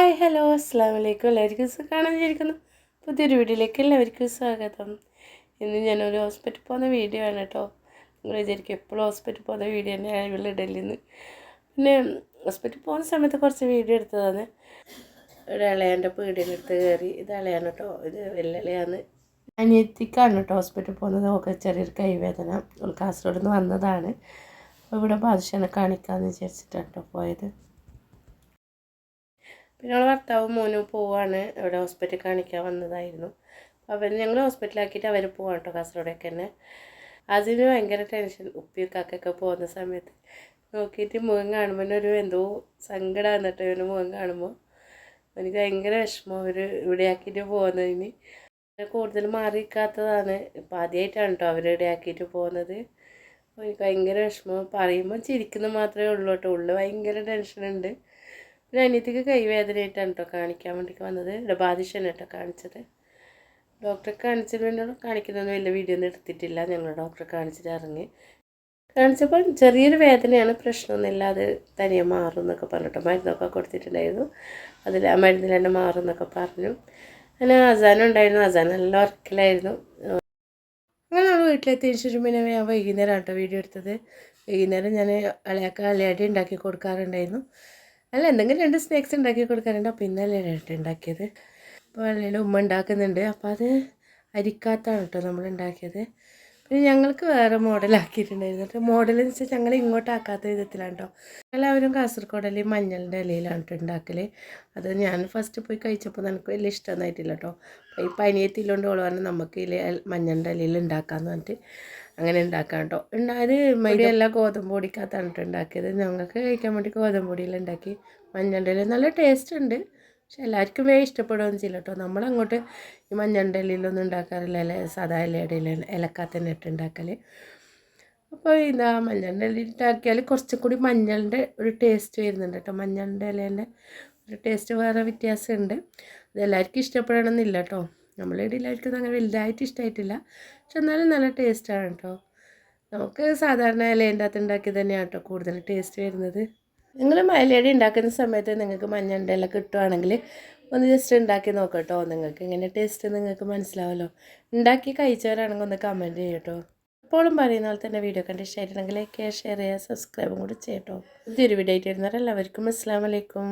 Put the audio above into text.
Hi hello അസ്സാം വലൈക്കും എല്ലാവർക്കും സുഖമാണെന്ന് വിചാരിക്കുന്നു പുതിയൊരു വീഡിയോയിലേക്ക് എല്ലാവർക്കും സ്വാഗതം. ഇന്ന് ഞാനൊരു ഹോസ്പിറ്റൽ പോകുന്ന വീഡിയോ ആണ് കേട്ടോ. നിങ്ങൾ വിചാരിക്കും എപ്പോഴും ഹോസ്പിറ്റലിൽ പോകുന്ന വീഡിയോ തന്നെയാണ് ഇവിടെ ഡൽഹിയിൽ നിന്ന് പിന്നെ ഹോസ്പിറ്റൽ പോകുന്ന സമയത്ത് കുറച്ച് വീഡിയോ എടുത്തതാണ്. ഒരു ഇളയാന്റെ പീടിയെടുത്ത് കയറി. ഇത് ഇളയാണ് കേട്ടോ. ഇത് വെല്ലളയാന്ന് അനിയത്തിക്കാണ് കേട്ടോ ഹോസ്പിറ്റലിൽ പോകുന്നത്. ഒക്കെ ചെറിയൊരു കൈവേദന. കാസർഗോഡ് നിന്ന് വന്നതാണ്. അപ്പോൾ ഇവിടെ ബാദുഷനെ കാണിക്കാമെന്ന് വിചാരിച്ചിട്ടാണ് കേട്ടോ പോയത്. പിന്നെ അവളെ ഭർത്താവ് മോനും പോവാണ്. ഇവിടെ ഹോസ്പിറ്റലിൽ കാണിക്കാൻ വന്നതായിരുന്നു. അവർ ഞങ്ങൾ ഹോസ്പിറ്റലാക്കിയിട്ട് അവർ പോവാണ് കേട്ടോ കാസർഗോഡേക്ക് തന്നെ. അതിന് ഭയങ്കര ടെൻഷൻ ഉപ്പി കാക്കൊക്കെ പോകുന്ന സമയത്ത് നോക്കിയിട്ട് മുഖം കാണുമ്പോൾ ഒരു എന്തോ സങ്കടമാണ് കേട്ടോ ഇവന് മുഖം കാണുമ്പോൾ എനിക്ക് ഭയങ്കര വിഷമം അവർ ഇവിടെയാക്കിയിട്ട് പോകുന്നതിന്. കൂടുതൽ മാറിക്കാത്തതാണ് ഇപ്പം ആദ്യമായിട്ടാണ് കേട്ടോ അവർ ഇവിടെ ആക്കിയിട്ട് പോകുന്നത്. എനിക്ക് ഭയങ്കര വിഷമം. പറയുമ്പോൾ ചിരിക്കുന്നത് മാത്രമേ ഉള്ളൂ കേട്ടോ ഉള്ളു ഭയങ്കര ടെൻഷനുണ്ട് പിന്നെ അനിയത്തിക്ക് കൈവേദനയായിട്ടാണ് കേട്ടോ കാണിക്കാൻ വേണ്ടി വന്നത്. ഇവിടെ ബാധിച്ചാണ് കേട്ടോ കാണിച്ചത്. ഡോക്ടറെ കാണിച്ചത് വേണ്ടി കാണിക്കുന്നൊന്നും വലിയ വീഡിയോ ഒന്നും എടുത്തിട്ടില്ല. ഞങ്ങൾ ഡോക്ടറെ കാണിച്ചിട്ട് ഇറങ്ങി. കാണിച്ചപ്പോൾ ചെറിയൊരു വേദനയാണ്. പ്രശ്നമൊന്നുമില്ല. അത് തനിയെ മാറും എന്നൊക്കെ പറഞ്ഞിട്ട് മരുന്നൊക്കെ കൊടുത്തിട്ടുണ്ടായിരുന്നു. അതിൽ ആ മരുന്നിൽ തന്നെ മാറും എന്നൊക്കെ പറഞ്ഞു. അങ്ങനെ അസാനം ഉണ്ടായിരുന്നു. അസാൻ നല്ല ഉറക്കിലായിരുന്നു അങ്ങനെ നമ്മൾ വീട്ടിലെത്തിയതിന് ശേഷം പിന്നെ ഞാൻ വൈകുന്നേരം കേട്ടോ വീഡിയോ എടുത്തത്. വൈകുന്നേരം ഞാൻ ഇളയാക്ക അളയാടി ഉണ്ടാക്കി കൊടുക്കാറുണ്ടായിരുന്നു. അല്ല എന്തെങ്കിലും രണ്ട് സ്നാക്സ് ഉണ്ടാക്കി കൊടുക്കാനുണ്ട്? അപ്പോൾ ഇന്നലെ ഇട്ട് ഉണ്ടാക്കിയത്. അപ്പോൾ വെള്ളയിൽ ഉമ്മ ഉണ്ടാക്കുന്നുണ്ട്. അപ്പോൾ അത് അരിക്കാത്താണ് കേട്ടോ നമ്മൾ ഉണ്ടാക്കിയത്. പിന്നെ ഞങ്ങൾക്ക് വേറെ മോഡലാക്കിയിട്ടുണ്ടായിരുന്നു കേട്ടോ മോഡൽ എന്ന് വെച്ചാൽ ഞങ്ങൾ ഇങ്ങോട്ടാക്കാത്ത വിധത്തിലാണ് കേട്ടോ എല്ലാവരും കാസർഗോഡല്ലേ മഞ്ഞളിന്റെ ഇലയിലാണ് കേട്ടോ ഉണ്ടാക്കൽ അത് ഞാൻ ഫസ്റ്റ് പോയി കഴിച്ചപ്പോൾ നമുക്ക് വലിയ ഇഷ്ടമൊന്നായിട്ടില്ല കേട്ടോ ഈ പനിയത്തില്ലോണ്ട് ഓൾ നമുക്ക് ഇല മഞ്ഞളിന്റെ ഇലയിൽ ഉണ്ടാക്കാമെന്ന് പറഞ്ഞിട്ട്. അങ്ങനെ ഉണ്ടാക്കാം കേട്ടോ ഉണ്ടായത് മൈദയല്ല ഗോതമ്പ് പൊടിക്കകത്താണ് ഉണ്ടാക്കിയത് ഞങ്ങൾക്ക് കഴിക്കാൻ വേണ്ടി ഗോതമ്പ് പൊടിയിൽ ഉണ്ടാക്കി മഞ്ഞണ്ടയിൽ നല്ല ടേസ്റ്റ് ഉണ്ട് പക്ഷെ എല്ലാവർക്കും വേ ഇഷ്ടപ്പെടുകയൊന്നും ചെയ്യില്ല കേട്ടോ നമ്മളങ്ങോട്ട് ഈ മഞ്ഞണ്ടലിലൊന്നും ഉണ്ടാക്കാറില്ല ഇല സാധാ ഇലയുടെ ഇല ഇലക്കാത്തന്നെ ഇട്ടുണ്ടാക്കൽ ഇട്ട് ഉണ്ടാക്കൽ അപ്പോൾ ഇതാ മഞ്ഞളുടെ ഇല ഉണ്ടാക്കിയാൽ കുറച്ചും കൂടി മഞ്ഞളിന്റെ ഒരു ടേസ്റ്റ് വരുന്നുണ്ട് കേട്ടോ മഞ്ഞളുടെ ഇലേന്റെ ഒരു ടേസ്റ്റ് വേറെ വ്യത്യാസമുണ്ട് അത് എല്ലാവർക്കും ഇഷ്ടപ്പെടണമെന്നില്ല കേട്ടോ നമ്മളിവിടെ എല്ലാവർക്കും അങ്ങനെ വലുതായിട്ട് ഇഷ്ടമായിട്ടില്ല പക്ഷെ എന്നാലും നല്ല ടേസ്റ്റാണ് കേട്ടോ. നമുക്ക് സാധാരണ ഇലേന്റെ അകത്ത് ഉണ്ടാക്കി തന്നെയാണ് കേട്ടോ കൂടുതൽ ടേസ്റ്റ് വരുന്നത്. നിങ്ങൾ മലയടി ഉണ്ടാക്കുന്ന സമയത്ത് നിങ്ങൾക്ക് മഞ്ഞളുടെ ഇല കിട്ടുവാണെങ്കിൽ ഒന്ന് ജസ്റ്റ് ഉണ്ടാക്കി നോക്കട്ടോ നിങ്ങൾക്ക് എങ്ങനെ ടേസ്റ്റ് നിങ്ങൾക്ക് മനസ്സിലാവല്ലോ. ഉണ്ടാക്കി കഴിച്ചവരാണെങ്കിൽ ഒന്ന് കമന്റ് ചെയ്യട്ടോ എപ്പോഴും പറയുന്ന പോലെ തന്നെ വീഡിയോ കണ്ട് ഇഷ്ടമായിട്ടുണ്ടെങ്കിൽ ലൈക്ക് ചെയ്യുക ഷെയർ ചെയ്യുക സബ്സ്ക്രൈബും കൂടി ചെയ്യട്ടോ ഇതൊരു വീഡിയോ ആയിട്ട് വരുന്നവരെല്ലാവർക്കും അസ്സാം വലൈക്കും